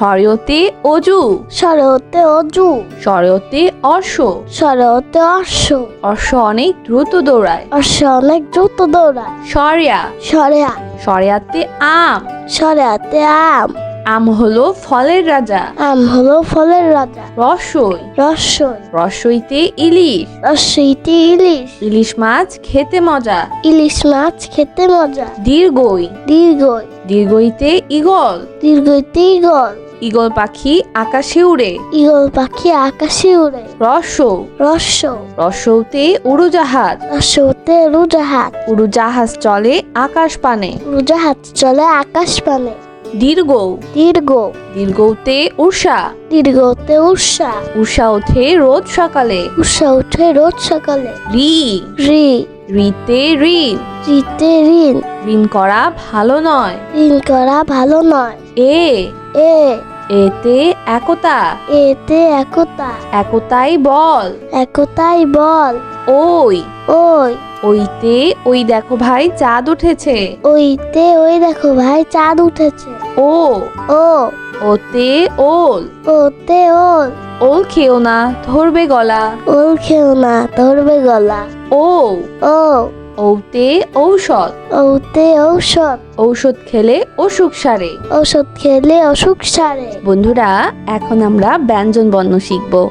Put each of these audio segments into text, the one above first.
স্বরীয়তে অজু। সরতে অজু। স্বরীয়তে অর্শ। সরতে অশ্ব অর্শ অনেক দ্রুত দৌড়ায়। অশ্ব অনেক দ্রুত দৌড়ায়। সরিয়া সরেয়া সরিয়াতে আম। সরেয়াতে আম। আম হলো ফলের রাজা। আম হলো ফলের রাজা। রসই। রসই। রসইতে ইলিশ। রসইতে ইলিশ। ইলিশ মাছ খেতে মজা। ইলিশ মাছ খেতে মজা। দীর্ঘই। দীর্ঘই। দীর্ঘইতে ইগল দীর্ঘইতে ইগল ইগল পাখি আকাশে উড়ে। ইগল পাখি আকাশে উড়ে। রস রস্য রসৌতে উড়োজাহাজ। রস্যতে উড়োজাহাজ। উড়োজাহাজ চলে আকাশ পানে। উড়োজাহাজ চলে আকাশ পানে। দীর্ঘ। দীর্ঘ। দীর্ঘতে উষা দীর্ঘতে উষা উষা ওঠে রোজ সকালে। উষা উঠে রোজ সকালে। রি। রি। রিতে ঋণ। রিতে ঋণ। ঋণ করা ভালো নয়। ঋণ করা ভালো নয়। এ। এ। এতে একতা। এতে একতা। একতাই বল। একতাই বল। ওই। ওই। ওইতে ওই দেখো ভাই চাঁদ উঠেছে। ওইতে ওই দেখো ভাই চাঁদ উঠেছে। ও। ও। ওতে ওল। ওতে ওল। ওল খেও না ধরবে গলা। ওল খেও না ধরবে গলা। ও। ও। ওতে ঔষধ। ঔতে ঔষধ। ঔষধ খেলে অসুখ সারে। ঔষধ খেলে অসুখ সারে। বন্ধুরা এখন আমরা ব্যঞ্জন বর্ণ শিখব।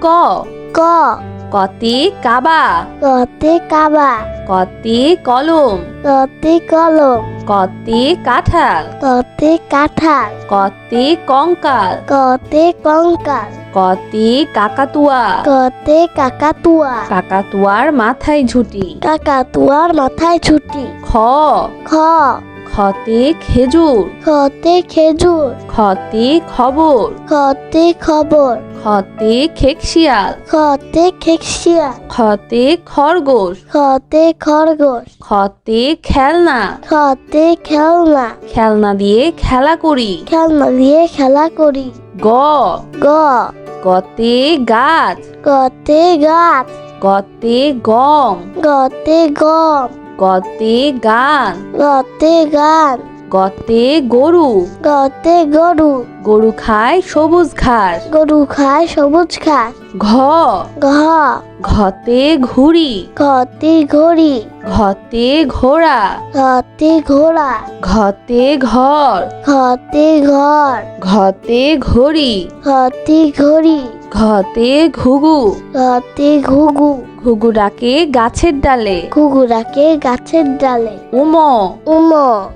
ক। ক। কতে কাবা। কতে কাবা। কতে কলম। কতে কলম। কতে কাঁঠাল। কতে কাঁঠাল। কতে কঙ্কাল। কতে কঙ্কাল। কতে কাকাতুয়া। কতে কাকাতুয়া। কাকাতুয়ার মাথায় ঝুটি। কাকাতুয়ার মাথায় ছুটি খ। খ। খতে খেজুর। খতে খেজুর। খতে খবর। খতে খবর। খতে খেকশিয়াল। খতে খেকশিয়া খতে খরগোশ। খতে খরগোশ। খতে খেলনা। খতে খেলনা। খেলনা দিয়ে খেলা করি। খেলনা দিয়ে খেলা করি। গ। গ। গতে গাছ। গতে গাছ। গতে গম। গতে গম। গতে গান। গতে গান। গতে গরু। গতে গরু। গরু খায় সবুজ ঘাস। গরু খায় সবুজ ঘাস। ঘ। ঘ। ঘতে ঘুড়ি। ঘতে ঘড়ি। ঘতে ঘোড়া। ঘতে ঘোড়া। ঘতে ঘর। ঘতে ঘর। ঘতে ঘড়ি। ঘতে ঘড়ি। ঘতে ঘুঘু। ঘতে ঘুঘু। ঘুঘু ডাকে গাছের ডালে। ঘুঘুরাকে গাছের ডালে। উম। উম।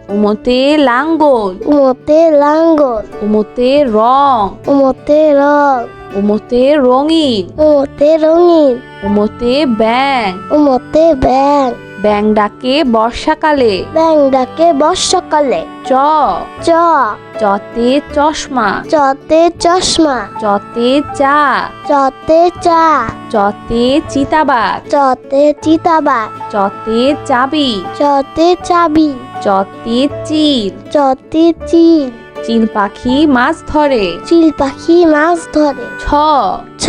উমতে লাঙ্গল। উমতে লাঙ্গল। উমতে রং। উমতে রং। উমতে রঙিন। উমতে রঙিন। উমতে ব্যাং উমতে ব্যাং ব্যাং ডাকে বর্ষাকালে। ব্যাং ডাকে বর্ষাকালে। চ। চ। চতে চশমা। চতে চশমা। চতে চা। চতে চা। চতে চিতাবাঘ। চতে চিতাবাঘ। চতে চাবি। চতে চাবি। চতে চিল। চতে চিল। চিল পাখি মাছ ধরে। চিল পাখি মাছ ধরে। ছ। ছ।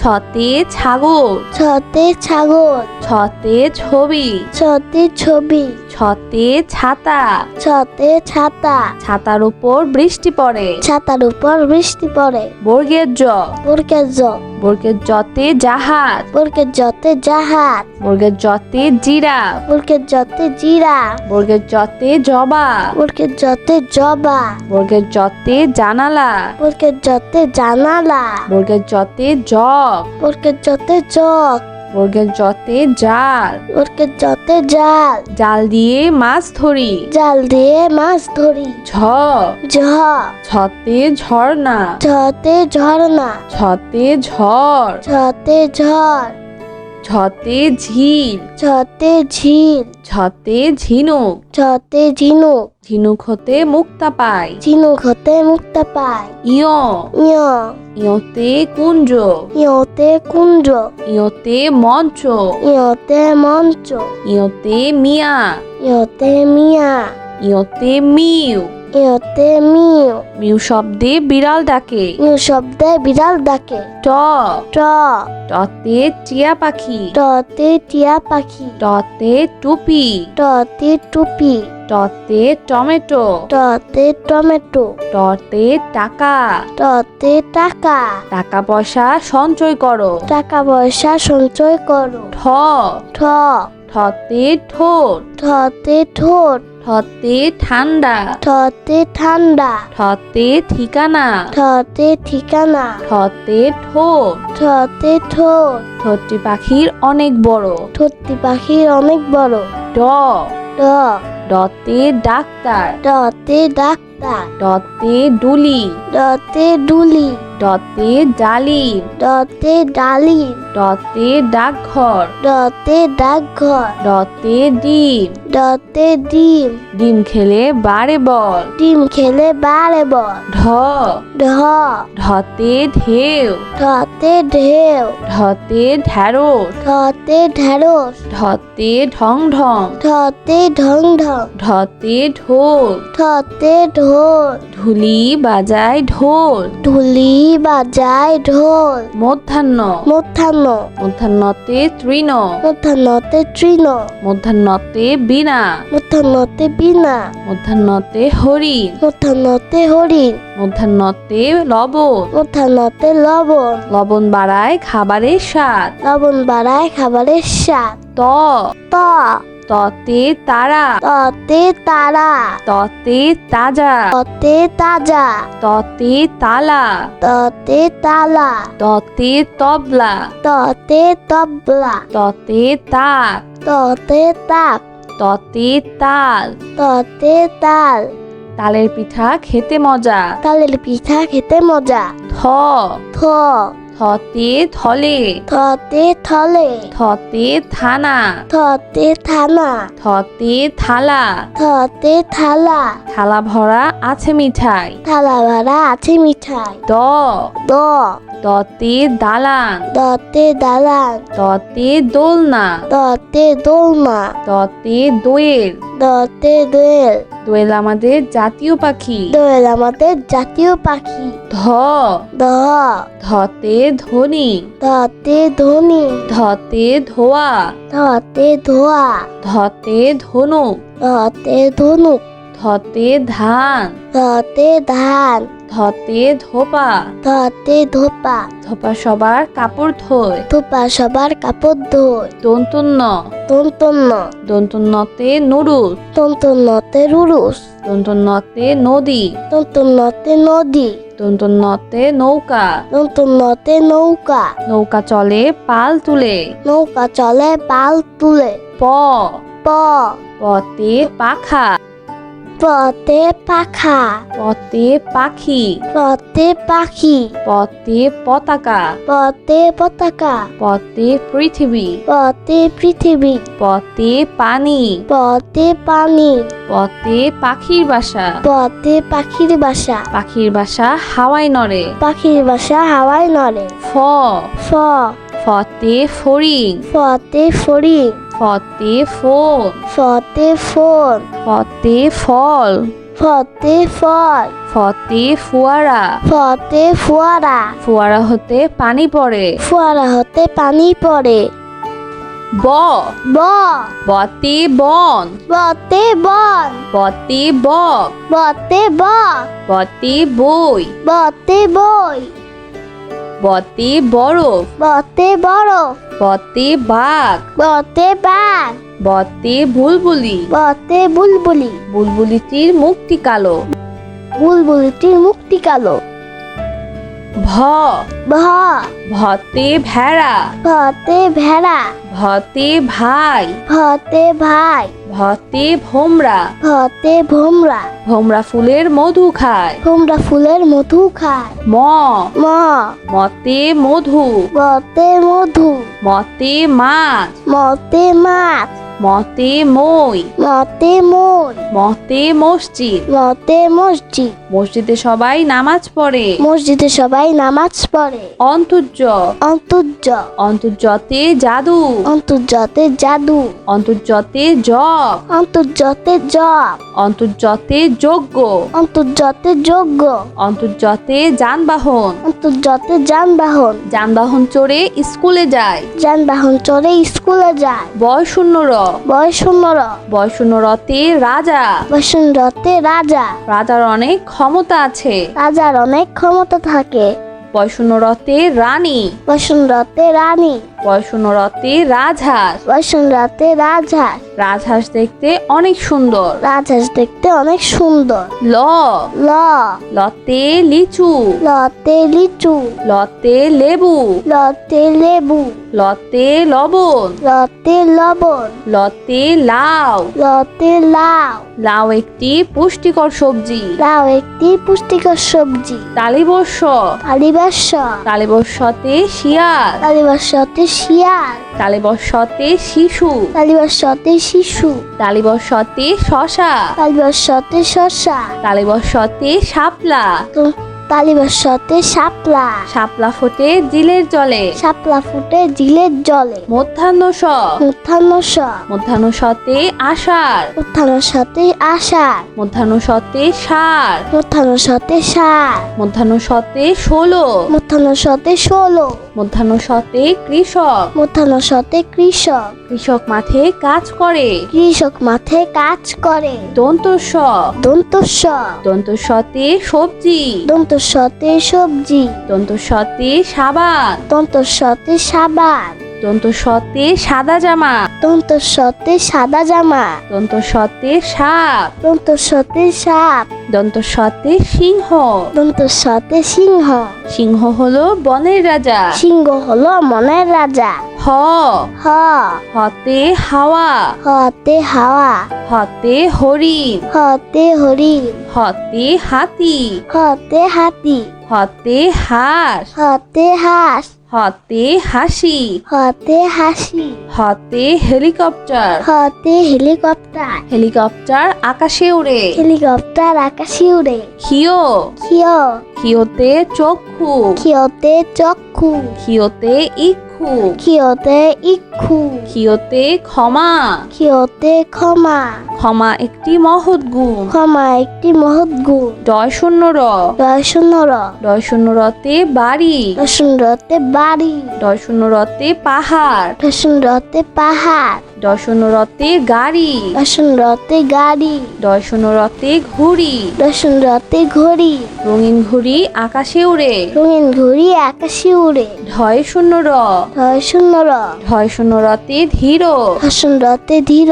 ছতে ছাগল ছতে ছাগল ছতে ছবি। ছতে ছবি। ছতে ছাতা ছতে ছাতা ছাতার উপর বৃষ্টি পড়ে ছাতার উপর বৃষ্টি পড়ে বর্গের জ বর্গের জ বর্গের জতে জাহাজ বর্গের জতে জাহাজ বর্গের জতে জিরা বর্গের জতে জিরা বর্গের জতে জবা বর্গের জতে জবা বর্গের জতে জানালা বর্গের জতে জানালা বর্গের জতে জগ বর্গের জতে জগ বর্গের জতে জাল। বর্গের জতে জাল। জাল দিয়ে মাছ ধরি। জাল দিয়ে মাছ ধরি। ঝ। ঝ। ছতে ঝর্ণা। ছতে ঝর্ণা। ছতে ঝড়। ছতে ঝড়। ঝতে ঝিল। ঝতে ঝিল। ঝতে ঝিনুক ঝতে ঝিনুক ঝিনুক হতে মুক্তা পায়। ঝিনুক হতে মুক্ত পায়। ইয়। ইয়। ইয়তে কুঞ্জ। ইয়তে কুঞ্জ। ইয়তে মঞ্চ। ইয়তে মঞ্চ। ইয়তে মিয়া। ইয়তে মিয়া। ইয়তে মিউ। ইয়তে মিউ। মিউ শব্দে বিড়াল ডাকে। মিউ শব্দে বিড়াল ডাকে। ট। ট। টতে টিয়া পাখি। টতে টিয়া পাখি। টতে টুপি। টতে টুপি। টতে টমেটো। টতে টমেটো। টতে টাকা। টতে টাকা। টাকা পয়সা সঞ্চয় করো। টাকা পয়সা সঞ্চয় করো। ঠ। ঠ। ঠতে ঠোঁট। ঠতে ঠোঁট। ঠতে ঠান্ডা। ঠতে ঠান্ডা। ঠতে ঠিকানা। ঠতে ঠিকানা। ঠতে ঠোঁট। ঠতে ঠোঁট। ঠোঁটটি পাখির অনেক বড়। ঠোঁটটি পাখির অনেক বড়। ড। ড। ডতে ডাক্তার। ডতে ডাক্তার। ডতে ডুলি। ডতে ডুলি। ডতে ডালিম। ডতে ডালিম। ডতে ডাকঘর। ডতে ডাকঘর। ডতে ডিম। ডতে ডিম। ডিম খেলে বারে বল। ডিম খেলে বারে বল। ঢ। ঢ। ঢতে ঢেউ। ঢতে ঢেউ। ঢতে ঢ্যাঁড়স। ঢতে ঢেঁড়স ঢতে ঢং ঢং ঠতে ঢং ঢং ঢতে ঢোল। ঠতে ঢোল। ঢুলি বাজায় ঢোল। ঢুলি বাজায় ঢোল। মধ্যাহ্ন। মধ্যাহ্ন। মধ্যাহ্নতে তৃণ। মধ্যাহ্নতে তৃণ। মধ্যাহ্নতে বীণা। মধ্যাহ্নতে বীণা। মধ্যাহ্নতে হরিণ। মধ্যাহ্নতে হরিণ। মধ্যাহ্নতে লবণ। মধ্যাহ্নতে লবণ। লবণ বাড়ায় খাবারের স্বাদ। লবণ বাড়ায় খাবারের স্বাদ। ত। ত। ততে তারা। ততে তারা। ততে তাজা। ততে তাজা। ততে তালা। ততে তালা। ততে তবলা। ততে তবলা। ততে তাক। ততে তাক। ততে তাল। ততে তাল। তালের পিঠা খেতে মজা। তালের পিঠা খেতে মজা। থ থ থতে থলে। থতে থলে। থতে থানা। থতে থানা। থতে থালা। থতে থালা। থালা ভরা আছে মিঠাই। থালা ভরা আছে মিঠাই। দ। দ। দতে দালান। দতে দালান। দতে দোলনা। দতে দোলনা। দতে দোয়েল। দতে দোয়েল। দোয়েল আমাদের জাতীয় পাখি। দোয়েল আমাদের জাতীয় পাখি। ধ। দ ধতে ধনী। ধতে ধনী। ধতে ধোয়া। ধতে ধোয়া। ধতে ধনুক ধতে ধনুক ধতে ধান। ধতে ধান। ধতে ধোপা। ধতে ধোপা। ধোপা সবার কাপড় ধোয়। ধোপা সবার কাপড় ধোয়। দন্তন্য তন্তন্য দন্তন্যতে নুরুস তন্তন্যতে রুরুস। দন্তন্যতে নদী। তন্তন্যতে নদী। দন্তন্যতে নৌকা। তন্তন্যতে নৌকা। নৌকা চলে পাল তুলে। নৌকা চলে পাল তুলে। প। প। পতে পাখা। পতে পাখা। পতে পাখি। পতে পাখি। পতে পতাকা। পতে পতাকা। পতে পৃথিবী। পতে পৃথিবী। পতে পানি। পতে পানি। পতে পাখির বাসা। পতে পাখির বাসা। পাখির বাসা হাওয়ায় নড়ে। পাখির বাসা হাওয়ায় নড়ে। ফ। ফ। ফতে ফড়িং। ফতে ফড়িং। ফতে ফোন ফতে ফোন ফতে ফল। ফতে ফল। ফতে ফুয়ারা। ফতে ফোয়ারা। ফুয়ারা হতে পানি পড়ে। ফোয়ারা হতে পানি পড়ে। ব। ব। বতে বন। বতে বন। বতে বক। বতে ব বতে বই। বতে বই। বতে বরফ বতে বরফ বতে বাঘ বতে বাঘ বতে বুলবুলি। বতে বুলবুলি। বুলবুলিটির মুখটি কালো। বুলবুলিটির মুক্তি কালো। ভ ভ ভতে ভেড়া। ভতে ভেড়া। ভতে ভাই। ভতে ভাই। ভতে ভোমরা। ভতে ভোমরা। ভোমরা ফুলের মধু খায়। ভোমরা ফুলের মধু খায়। ম। ম। মতে মধু। মতে মধু। মতে মাছ। মতে মাছ। মতে মই। মতে মই। মতে মসজিদ। মতে মসজিদ। মসজিদে সবাই নামাজ পড়ে। মসজিদে সবাই নামাজ পড়ে। অন্তর্য। অন্তর্য। অন্তর্জতে জাদু। অন্তর্জতে জাদু। অন্তর্জতে জপ। অন্তর্জতে জপ। অন্তর্জতে যজ্ঞ। অন্তর্জতে যোগ্য অন্তর্জতে যানবাহন। অন্তর্জতে যানবাহন। যানবাহন চড়ে স্কুলে যায়। যানবাহন চড়ে স্কুলে যায়। বয় শূন্য বয়শূন্যর বয়সুন্নর রথের রাজা। বসুন্ধরতে রাজা। রাজার অনেক ক্ষমতা আছে। রাজার অনেক ক্ষমতা থাকে। বয়শূন্যরতে রানী। বসুন্ধরতে রানী। বয়শূন্যরতে রাজহাঁস। বসুন্ধরতে রাজহাঁস। রাজহাঁস দেখতে অনেক সুন্দর। রাজহাঁস দেখতে অনেক সুন্দর। ল। ল। লতে লিচু। লতে লিচু। লতে লেবু। লতে লেবু। লতে লবণ। লতে লবণ। লতে লাউ। লতে লাউ। লাউ একটি পুষ্টিকর সবজি। লাউ একটি পুষ্টিকর সবজি। তালিবর্ষ। তালিবাস তালিবর্ষতে শিয়াল। তালিবাসতে শিয়াল। তালিবর্ষতে শিশু। তালিবাসতে শিশু। তালিবর্ষতে শশা। তালিবাসতে শশা। তালিবর্ষতে শাপলা। তো তালিবাসতে শাপলা। শাপলা ফোটে জিলের জলে। শাপলা ফুটে জিলের জলে। মধ্যাহ্ন স উত্থান স মধ্যাহ্ন সতে আষাঢ়। উত্থানের সাথে আষাঢ়। মধ্যাহ্ন সতে ষাঁড়। উত্থানের সাথে সার মধ্যাহ্ন সতে ষোলো। উত্থানের সাথে ষোলো। মধ্যাহ্ন সতে কৃষক। মধ্যাহ্ন সাথে কৃষক। কৃষক মাঠে কাজ করে। কৃষক মাঠে কাজ করে। দন্ত স দন্ত স দন্ত সতে সবজি। দন্ত সতে সবজি। দন্ত সতে সাবান। দন্ত সতে সাবান। দন্ত সতে সাদা জামা। দন্ত সতে সাদা জামা। দন্ত সতে সাপ। দন্ত সতে সাপ। দন্ত সতে সিংহ। দন্ত সতে সিংহ। সিংহ হলো বনের রাজা। সিংহ হলো মনের রাজা। হ। হ। হতে হাওয়া। হতে হাওয়া। হতে হরিণ। হতে হরিণ। হতে হাতি। হতে হাতি। হতে হাঁস। হতে হাঁস। হতে হাসি। হতে হাসি। হতে হেলিকপ্টার। হতে হেলিকপ্টার। হেলিকপ্টার আকাশে উড়ে। হেলিকপ্টার আকাশে উড়ে। খিও খিয় খিওতে চক্ষু। খিয়তে চক্ষু। খিওতে ইক্ষু খিয়তে ইক্ষু খিওতে ক্ষমা। খিয়তে ক্ষমা। ক্ষমা একটি মহৎ গুণ। ক্ষমা একটি মহৎ গুণ। ডয় শূন্য র। দয় শূন্য র। ডয় শূন্য রতে বাড়ি। দশ শূন্য রতে বাড়ি। দয় শূন্য রতে পাহাড়। দয় পাহাড় শূন্য রতে গাড়ি দশরতে গাড়ি। দর্শনরতে গাড়ি। দর্শনরতে ঘুড়ি। দশরতে ঘড়ি। রঙিন ঘুড়ি আকাশে উড়ে। রঙিন ঘুড়ি আকাশে উড়ে। ঢয় শূন্য র। শূন্য র। ঢয় শূন্য রতে ধীর। রথে ধীর।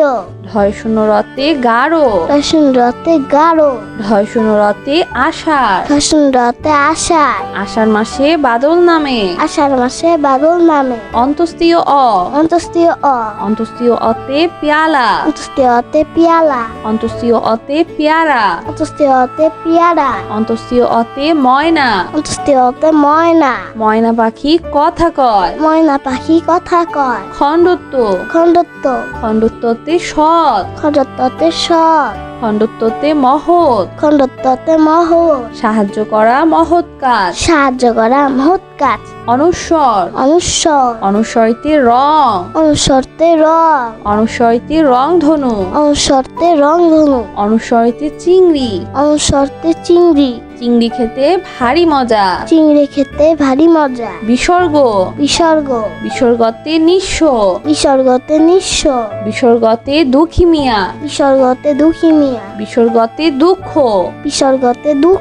ঢয় শূন্য রতে গাঢ় দশরতে গাঢ় ঢয় শূন্য রতে আষাঢ়। দশরতে আষাঢ়। আষাঢ় মাসে বাদল নামে। আষাঢ় মাসে বাদল নামে। অন্তস্তীয় অ। অন্তস্তীয় অ। অন্তস্তীয় অতে পেয়ালা। অন্তস্তীয়তে পিয়ালা। অন্তস্তীয় অতে পেয়ারা। অন্তস্তীয়তে পিয়ারা। অন্তস্তীয় অতে ময়না। অন্তস্তীয়তে ময়না। ময়না পাখি কথা কয়। ময়না পাখি কথা কয়। খণ্ডত্ব। খণ্ডত্ব। খণ্ডত্বতে সৎ। খণ্ডত্বতে সৎ। খণ্ডত্বতে মহৎ। খণ্ডত্বতে মহৎ। সাহায্য করা মহৎ কাজ। সাহায্য করা মহৎ কাজ। অনুস্বর অনুস্বর অনুসরিতে রং। অনুসরতে রং। অনুসরিতে রং ধনু। অনুসরতে রং ধনু। অনুসরিতে চিংড়ি। অনুসরতে চিংড়ি। চিংড়ি খেতে ভারী মজা। চিংড়ি খেতে ভারী মজা। বিসর্গ। বিসর্গ। বিসর্গতে নিঃস্ব। বিসর্গতে নিঃস্ব। বিসর্গতে দুঃখী মিয়া। বিসর্গতে দুঃখী মিয়া। বিসর্গতে দুঃখ। বিসর্গতে দুঃখ।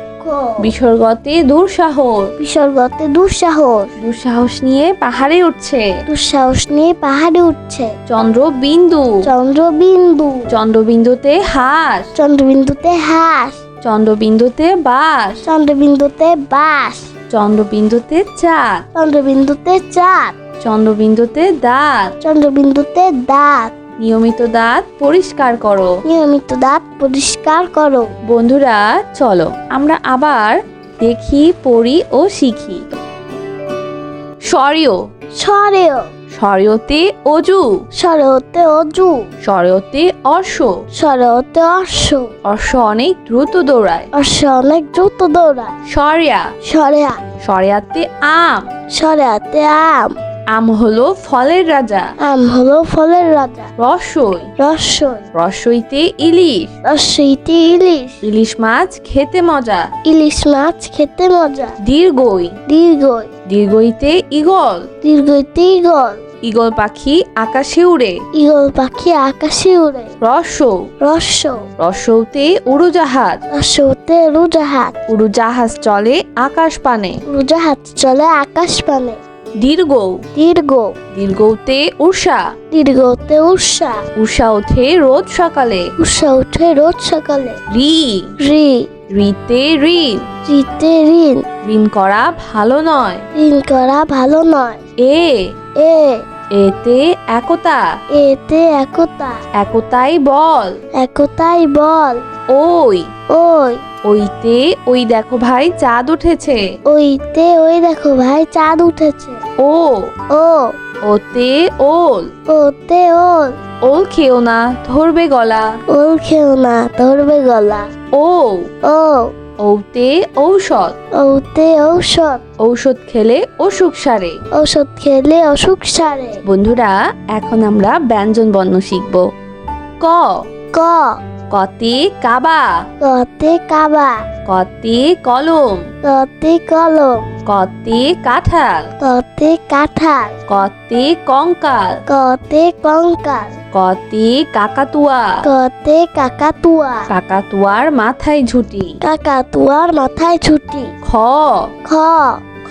বিসর্গতে দুঃসাহস। বিসর্গতে দুঃসাহস। দুঃসাহস নিয়ে পাহাড়ে উঠছে। দুঃসাহস নিয়ে পাহাড়ে উঠছে। চন্দ্র বিন্দু চন্দ্রবিন্দু। চন্দ্রবিন্দুতে হাঁস। চন্দ্রবিন্দুতে হাঁস। চন্দ্রবিন্দুতে বাস। চন্দ্রবিন্দুতে বাস। চন্দ্রবিন্দুতে চাঁদ। চন্দ্রবিন্দুতে চাঁদ। চন্দ্রবিন্দুতে দাঁত। চন্দ্রবিন্দুতে দাঁত। নিয়মিত দাঁত পরিষ্কার করো। নিয়মিত দাঁত পরিষ্কার করো। বন্ধুরা চলো আমরা আবার দেখি পড়ি ও শিখি। স্বরীয় সরেও স্বরীয়তে অজু। সরতে অজু। স্বরীয়তে অর্শ সরতে অশ্ব। অর্শ অনেক দ্রুত দৌড়ায়। অশ্ব অনেক দ্রুত দৌড়ায়। সরিয়া। সরেয়া। সরিয়াতে আম। সরেয়াতে আম। আম হলো ফলের রাজা। আম হলো ফলের রাজা। রসই। রসই। রসইতে ইলিশ। রসইতে ইলিশ। ইলিশ মাছ খেতে মজা। ইলিশ মাছ খেতে মজা। দীর্ঘই। দীর্ঘই। দীর্ঘইতে ইগল দীর্ঘইতে ইগল ইগল পাখি আকাশে উড়ে। ইগল পাখি আকাশে উড়ে। রস রসৌ রসৌতে উড়োজাহাজ। রসৌতে উড়োজাহাজ। উড়োজাহাজ চলে আকাশ পানে। উড়োজাহাজ চলে আকাশ পানে। দীর্ঘ। দীর্ঘ। দীর্ঘতে উষা দীর্ঘতে উষা উষা ওঠে রোজ সকালে। উষা উঠে রোজ সকালে। রি। রি। রিতে ঋণ। রিতে ঋণ। ঋণ করা ভালো নয়। ঋণ করা ভালো নয়। এ। এ। এতে একতা। এতে একতা। একতাই বল। একতাই বল। ওই। ওই। ওইতে ওই দেখো ভাই চাঁদ উঠেছে। ওইতে ওই দেখো ভাই চাঁদ উঠেছে। ও। ও। ওতে ওল। ওতে ওল। ওল খেও না ধরবে গলা। ওল খেও না ধরবে গলা। ও। ও। ওতে ঔষধ। ওতে ঔষধ। ঔষধ খেলে অসুখ সারে। ঔষধ খেলে অসুখ সারে। বন্ধুরা এখন আমরা ব্যঞ্জন বর্ণ শিখব। ক। ক। কতে কাবা। কতে কাবা। কতে কলম। কতে কলম। কতে কাঁঠাল। কতে কাঁঠাল। কতে কঙ্কাল। কতে কঙ্কাল। কতে কাকাতুয়া। কতে কাকাতুয়া। কাকাতুয়ার মাথায় ঝুটি। কাকাতুয়ার মাথায় ছুটি খ। খ।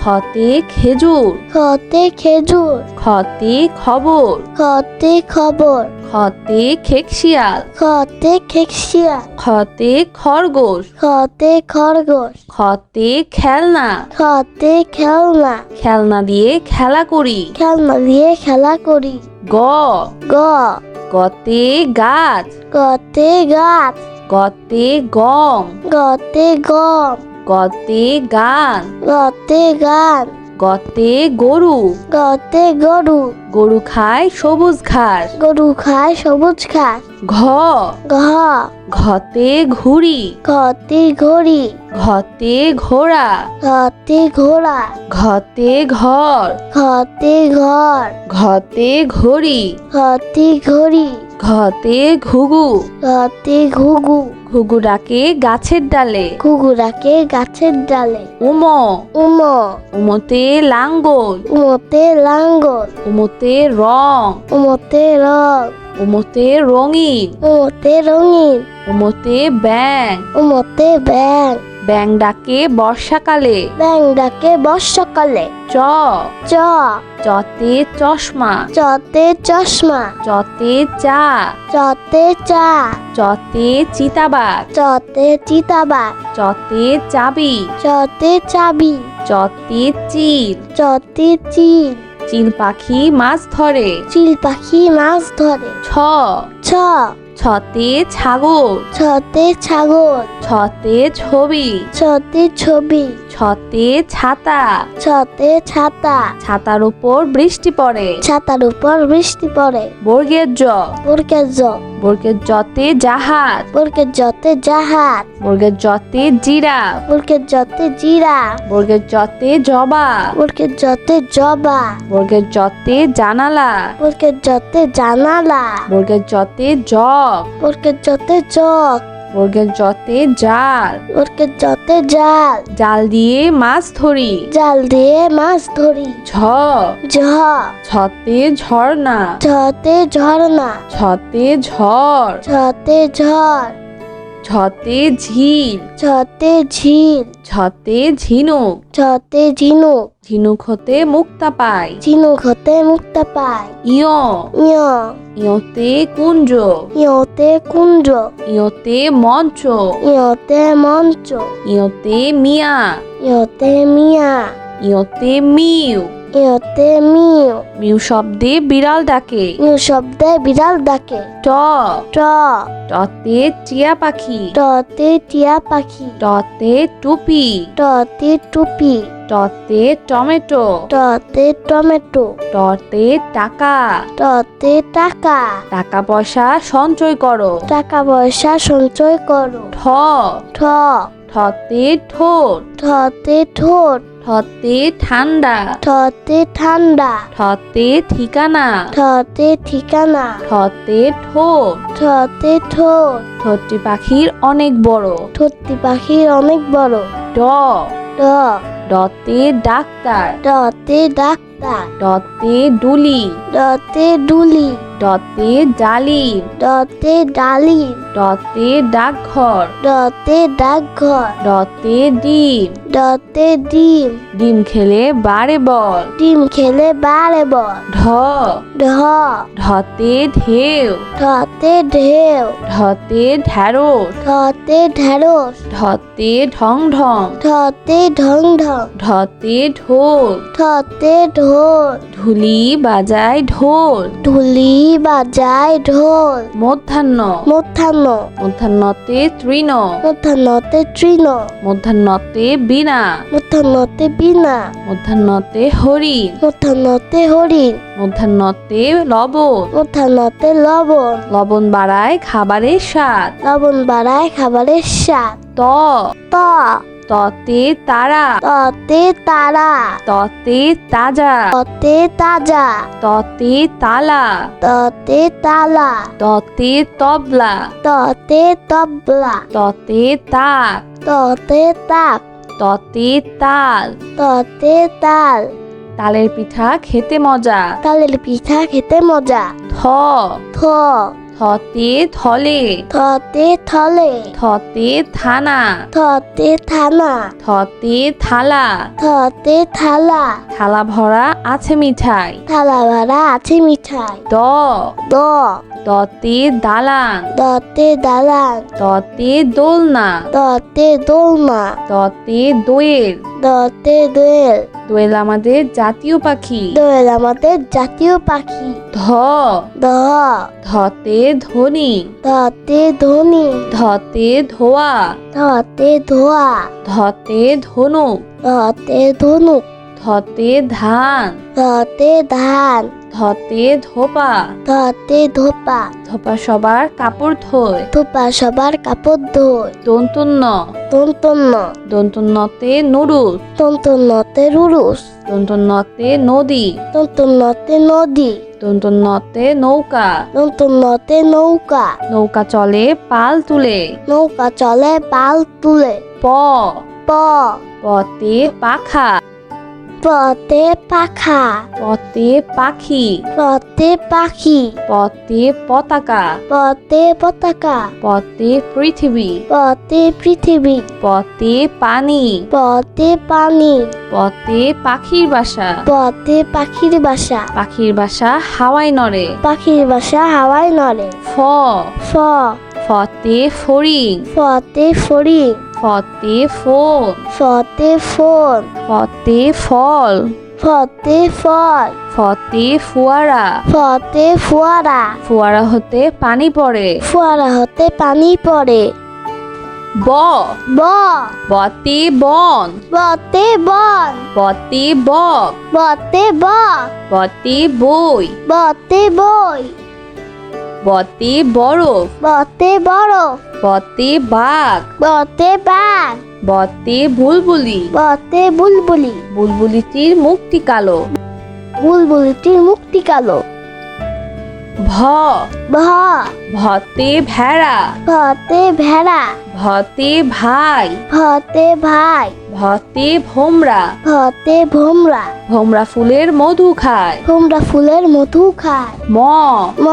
খতে খেজুর। খতে খেজুর। খতে খবর। খতে খবর। খতে খেকশিয়াল। খতে খেকশিয়া খতে খরগোশ। খতে খরগোশ। খতে খেলনা। খতে খেলনা। খেলনা দিয়ে খেলা করি। খেলনা দিয়ে খেলা করি। গ। গ। গতে গাছ। গতে গাছ। গতে গম। গতে গম। গতে গান। গতে গান। গতে গরু। গতে গরু। গরু খায় সবুজ ঘাস। গরু খায় সবুজ ঘাস। ঘ। ঘ। ঘতে ঘুড়ি। ঘতে ঘড়ি। ঘতে ঘোড়া। ঘতে ঘোড়া। ঘতে ঘর। ঘতে ঘর। ঘতে ঘড়ি। ঘতে ঘড়ি। ঘতে ঘুঘু। ঘতে ঘুঘু। ঘুঘু ডাকে গাছের ডালে। ঘুঘুরাকে গাছের ডালে। উম। উম। উমতে লাঙ্গল। উমতে লাঙ্গল। উমোতে রং। উমতে রং। উমোতে রঙিন। উমতে রঙিন। উমতে ব্যাং উমতে ব্যাং ব্যাং ডাকে বর্ষাকালে। ব্যাং ডাকে বর্ষাকালে। চ। চ। চতে চশমা। চতে চশমা। চতে চা। চতে চা। চতে চিতাবাঘ। চতে চিতাবাঘ। চতে চাবি। চতে চাবি। চতে চিল। চতে চিল। চিল পাখি মাছ ধরে। চিল পাখি মাছ ধরে। ছ। ছ। ছতে ছাগল। ছতে ছাগল। ছতে ছবি। ছতে ছবি। ছতে ছাতা। ছতে ছাতা। ছাতার উপর বৃষ্টি পড়ে। ছাতার উপর বৃষ্টি পড়ে। বর্গের জ। বর্গের জ। বর্গের জতে জাহাজ বর্গের জতে জাহাজ বর্গের জতে জিরা বর্গের জতে জিরা বর্গের জতে জবা বর্গের জতে জবা বর্গের জতে জানালা বর্গের জতে জানালা বর্গের জতে জগ বর্গের জতে জগ বর্গের জতে জাল। ওর্গের জতে জাল। জাল দিয়ে মাছ ধরি। জাল দিয়ে মাছ ধরি। ঝ। ঝ। ছতে ঝর্ণা। ছতে ঝর্ণা। ছতে ঝড়। ছতে ঝড়। ঝতে ঝিল। ঝতে ঝিল। ঝতে ঝিনুক। ঝতে ঝিনুক। ঝিনুক হতে মুক্তা পায় ঝিনুক হতে মুক্তা পায় ইয়। ইয়। ইয়তে কুঞ্জ। ইয়তে কুঞ্জ। ইয়তে মঞ্চ। ইয়তে মঞ্চ। ইয়তে মিয়া। ইয়তে মিয়া। ইয়তে মিউ। ইয়তে মিউ। মিউ শব্দে বিড়াল ডাকে। মিউ শব্দে বিড়াল ডাকে। ট। ট। টতে টিয়া পাখি। টতে টিয়া পাখি। টতে টুপি। টতে টুপি। টতে টমেটো। টতে টমেটো। টতে টাকা। টতে টাকা। টাকা পয়সা সঞ্চয় করো। টাকা পয়সা সঞ্চয় করো। ঠ। ঠ। ঠতে ঠোঁট। ঠতে ঠোঁট। ঠতে ঠান্ডা। ঠতে ঠান্ডা। ঠতে ঠিকানা। ঠতে ঠিকানা। ঠতে ঠোঁট। ঠতে ঠোঁট। ঠোঁটটি পাখির অনেক বড়। ঠোঁটটি পাখির অনেক বড়। ড। ড। ডতে ডাক্তার। ডতে ডাক্তার। ডতে ডুলি। ডতে ডুলি। ডতে ডালিম। ডতে ডালিম। ডতে ডাকঘর। ডতে ডাকঘর। ডতে ডিম। ডতে ডিম। ডিম খেলে বারে বল। ডিম খেলে বারে বল। ঢ। ঢ। ঢতে ঢেউ। ঠতে ঢেউ। ঢতে ঢ্যাঁড়স। ঠতে ঢেঁড়স ঢতে ঢং ঢং ঠতে ঢং ঢং ঢতে ঢোল। ঠতে ঢোল। ঢুলি বাজায় ঢোল। ঢুলি বাজায় ঢোল। মধ্যাহ্ন। মধ্যাহ্ন। মধ্যাহ্নতে তৃণ। মধ্যাহ্নতে তৃণ। মধ্যাহ্নতে বীণা। মধ্যাহ্নতে বীণা। মধ্যাহ্নতে হরিণ। মধ্যাহ্নতে হরিণ। মধ্যাহ্নতে লবণ। মধ্যাহ্নতে লবণ। লবণ বাড়ায় খাবারের স্বাদ। লবণ বাড়ায় খাবারের স্বাদ। ত। ত। ততে তারা। ততে তারা। ততে তাজা। ততে তাজা। ততে তালা। ততে তালা। ততে তবলা। ততে তবলা। ততে তাক। ততে তাক। ততে তাল। ততে তাল। তালের পিঠা খেতে মজা। তালের পিঠা খেতে মজা। থ থ থতে থলে। থতে থলে। থতে থানা। থতে থানা। থতে থালা। থতে থালা। থালা ভরা আছে মিঠাই। থালা ভরা আছে মিঠাই। দ। দ। দতে দালান। দতে দালান। দতে দোলনা। দতে দোলনা। দতে দোয়েল। দতে দোয়েল। দোয়েল আমাদের জাতীয় পাখি। দোয়েল আমাদের জাতীয় পাখি। ধ। ধ। ধতে ধনী। ধতে ধনি। ধতে ধোয়া। ধতে ধোয়া। ধতে ধনু ধতে ধনুক। ধতে ধান। ধতে ধান। ধতে ধোপা। ধতে ধোপা। ধোপা সবার কাপড় ধোয়। ধোপা সবার কাপড় ধোয়। দন্তন্য। তন্তন্য দন্তন্যতে নুরুস। তন্তন্যতে রুরুস। দন্তন্যতে নদী। তন্তন্যতে নদী। দন্তন্যতে নৌকা। তন্তন্যতে নৌকা। নৌকা চলে পাল তুলে। নৌকা চলে পাল তুলে। প। প। পতে পাখা। পতে পাখা। পতে পাখি। পতে পাখি। পতে পতাকা। পতে পতাকা। পতে পৃথিবী। পতে পৃথিবী। পতে পানি। পতে পানি। পতে পাখির বাসা। পতে পাখির বাসা। পাখির বাসা হাওয়ায় নড়ে। পাখির বাসা হাওয়ায় নড়ে। ফ। ফ। ফতে ফড়িং। ফতে ফড়িং। ফতে ফোন। ফতে ফোন। ফতে ফল। ফতে ফল। ফতে ফুয়ারা। ফতে ফুয়ারা। ফুয়ারা হতে পানি পড়ে। ফুয়ারা হতে পানি পড়ে। ব। ব। বতে বন। বতে বন। বতে বক বতে বক বতে বই। বতে বই। বতে বরফ বতে বরফ বতে বাঘ। বতে বাঘ। বতে বুলবুলি। বতে বুলবুলি। বুলবুলিটির মুখটি কালো। বুলবুলিটির মুক্তি কালো। ভ। ভ। ভতে ভেড়া। ভতে ভেড়া। ভতে ভাই। ভতে ভাই। ভতে ভোমরা। ভতে ভোমরা। ভোমরা ফুলের মধু খায়। ভোমরা ফুলের মধু খায়। ম। ম।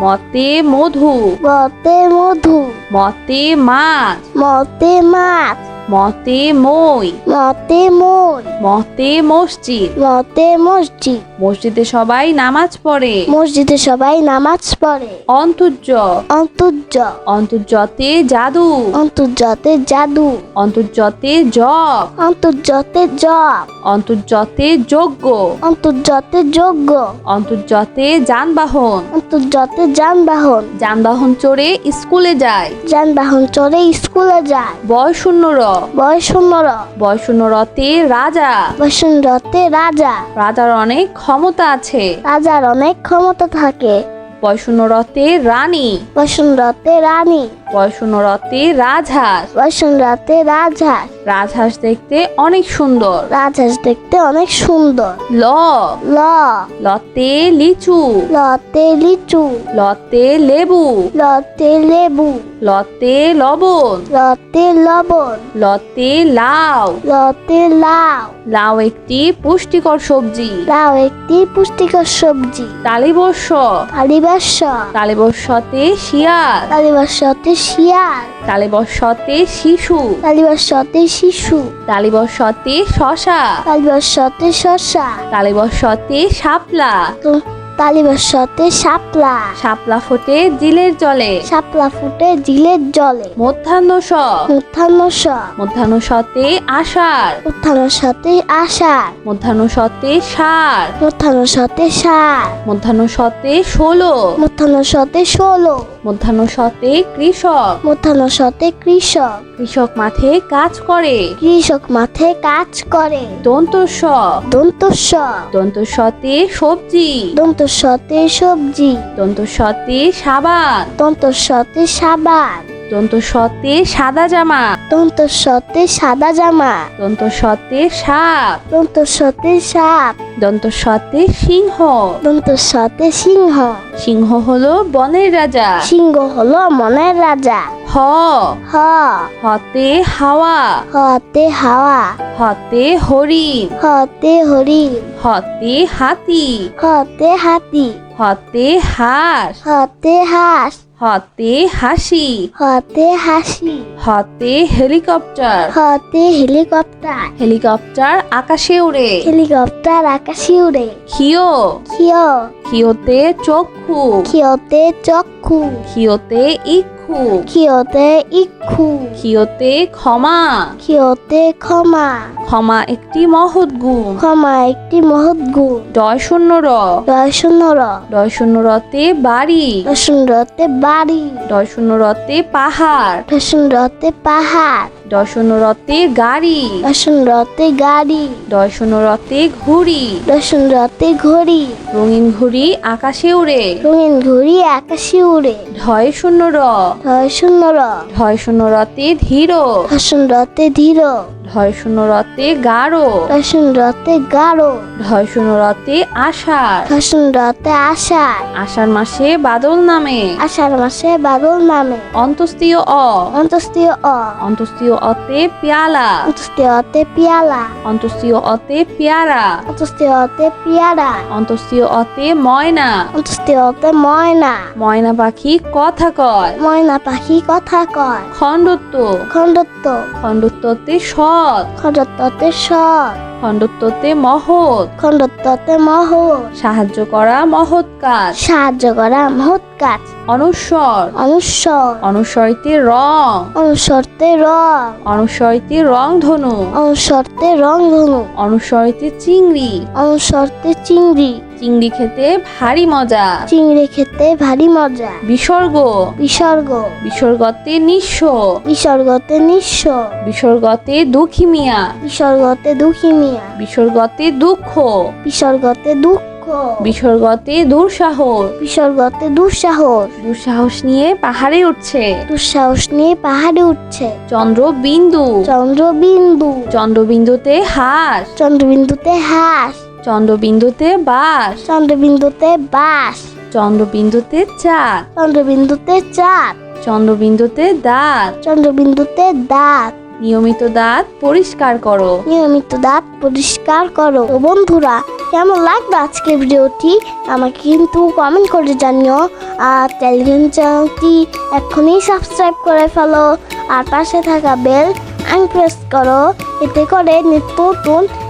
মতে মধু। মতে মধু। মতে মাছ। মতে মাছ। মতে মই। মতে মই। মতে মসজিদ। মতে মসজিদ। মসজিদে সবাই নামাজ পড়ে। মসজিদে সবাই নামাজ পড়ে। অন্তর্য। অন্তর্য। অন্তর্জতে জাদু। অন্তর্জতে জাদু। অন্তর্জতে জপ। অন্তর্জতে জপ। অন্তর্জতে যজ্ঞ। অন্তর্জতে যোগ্য অন্তর্জতে যানবাহন। অন্তর্জতে যানবাহন। যানবাহন চড়ে স্কুলে যায়। যানবাহন চড়ে স্কুলে যায়। বয়শূন্য র। বয়স পনেরো বয়শূন্য রতে রাজা। বসুন্ধরতে রাজা। রাজার অনেক ক্ষমতা আছে। রাজার অনেক ক্ষমতা থাকে। বয়শূন্য রতে রানী। বসুন্ধরতে রানী। বয়শূন্য রতে রাজহাঁস। বসুন্ধরতে রাজহাঁস। রাজহাঁস দেখতে অনেক সুন্দর। রাজহাঁস দেখতে অনেক সুন্দর। ল। ল। লতে লিচু। লতে লিচু। লতে লেবু। লতে লেবু। লতে লবণ। লতে লবণ। লতে লাউ। লতে লাউ। লাউ একটি পুষ্টিকর সবজি। লাউ একটি পুষ্টিকর সবজি। তালিবর্ষ। কালিবাস তালিবর্ষতে শিয়াল। কালিবাসতে শিয়াল। তালিবর্ষতে শিশু। কালিবাসতে শিশু। তালিবর্ষতে শশা। কালিবাসতে শসা তালিবর্ষতে শাপলা। কালিবাসতে শাপলা। শাপলা ফোটে দিলের জলে। শাপলা ফুটে জিলের জলে। মধ্যাহ্ন স উত্থান স মধ্যাহ্ন সতে আষাঢ়। উত্থানের সাথে আষাঢ়। মধ্যাহ্ন সতে ষাঁড় উত্থানের সাথে সার মধ্যাহ্ন সতে ষোলো। উত্থানের সাথে ষোলো। মধ্যাহ্ন সতে কৃষক। উত্থানের সাথে কৃষক। কৃষক মাঠে কাজ করে। কৃষক মাঠে কাজ করে। দন্ত স দন্ত স দন্ত সতে সবজি। দন্ত সতে সবজি। দন্ত সতে সাবান। দন্ত সতে সাবান। দন্ত সতে সাদা জামা। দন্ত সতে সাদা জামা। দন্ত সতে সাপ। দন্ত সতে সাপ। দন্ত সতে সিংহ। দন্ত সতে সিংহ। সিংহ হলো বনের রাজা। সিংহ হলো মনের রাজা। হ। হ। হতে হাওয়া। হতে হাওয়া। হতে হরিণ। হতে হরিণ। হতে হাতি। হতে হাতি। হতে হাঁস। হতে হাঁস। হতে হাসি। হতে হাসি। হতে হেলিকপ্টার। হতে হেলিকপ্টার। হেলিকপ্টার আকাশে উড়ে। হেলিকপ্টার আকাশে উড়ে। খিও খিয় খিওতে চক্ষু। খিয়তে চক্ষু। খিওতে ইক্ষু। খিয়তে ইক্ষু খিওতে ক্ষমা। খিয়তে ক্ষমা। ক্ষমা একটি মহৎ গুণ। ক্ষমা একটি মহৎ গুণ। ডয় শূন্য র। দয় শূন্য র। ডয় শূন্য রতে বাড়ি। ডয় শূন্য রতে বাড়ি। ডয় শূন্য রতে পাহাড় দশ পাহাড়। ডয় শূন্য রতে গাড়ি দশূন্যতে গাড়ি। দর্শন রতে গাড়ি। দর্শন রতে ঘুড়ি। দর্শন রথে ঘড়ি। রঙিন ঘুড়ি আকাশে উড়ে রঙিন ঘুড়ি আকাশে উড়ে ঢয় শূন্য র ধয় শূন্য র ঢয় শূন্য রতে ধীর রথে ধীর। শূন্য রতে গাঢ় দশূন্যতে গাঢ় ঢয় শূন্য রতে আষাঢ়। দশূন্যতে আষাঢ়। আষাঢ় মাসে বাদল নামে। আষাঢ় মাসে বাদল নামে। অন্তস্তীয় অ। অন্তস্তীয় অ। অন্তস্তীয় অতে পেয়ালা। অন্তস্তীয়তে পিয়ালা। অন্তস্তীয় অতে পেয়ারা। অন্তস্তীয়তে পিয়ারা। অন্তস্তীয় অতে ময়না। অন্তস্তীয়তে ময়না। ময়না পাখি কথা কয়। ময়না পাখি কথা কয়। খণ্ডত্ব। খণ্ডত্ব। খণ্ডত্বতে সৎ। খণ্ডত্বতে সৎ। খণ্ডত্বতে মহৎ। খণ্ডত্বতে মহৎ। সাহায্য করা মহৎ কাজ। সাহায্য করা মহৎ কাজ। অনুস্বর অনুস্বর অনুসরিতে রং। অনুসরতে রং। অনুসরিতে রং ধনু। অনুসরতে রং ধনু। অনুসরিতে চিংড়ি। অনুসরতে চিংড়ি। চিংড়ি খেতে ভারী মজা। চিংড়ি খেতে ভারী মজা। বিসর্গ। বিসর্গ। বিসর্গতে নিঃস্ব। বিসর্গতে নিঃস্ব। বিসর্গতে দুঃখী মিয়া। বিসর্গতে দুঃখী মিয়া। বিসর্গতে দুঃখ। বিসর্গতে দুঃখ। বিসর্গতে দুঃসাহস। বিসর্গতে দুঃসাহস। দুঃসাহস নিয়ে পাহাড়ে উঠছে। দুঃসাহস নিয়ে পাহাড়ে উঠছে। চন্দ্র বিন্দু চন্দ্রবিন্দু। চন্দ্রবিন্দুতে হাঁস। চন্দ্রবিন্দুতে হাঁস। চন্দ্রবিন্দুতে বাস। চন্দ্রবিন্দুতে বাস। চন্দ্রবিন্দুতে চাঁদ। চন্দ্রবিন্দুতে চাঁদ। চন্দ্রবিন্দুতে দাঁত। চন্দ্রবিন্দুতে দাঁত। নিয়মিত দাঁত পরিষ্কার করো। নিয়মিত দাঁত পরিষ্কার করো। তো বন্ধুরা কেমন লাগল আজকের ভিডিওটি? আমাকে কিন্তু কমেন্ট করে জানিও। আর টেলিগ্রাম চ্যানেলটি এখনই সাবস্ক্রাইব করে ফেলো। আর পাশে থাকা বেল আং প্রেস করো। এতে করে নিত্য নতুন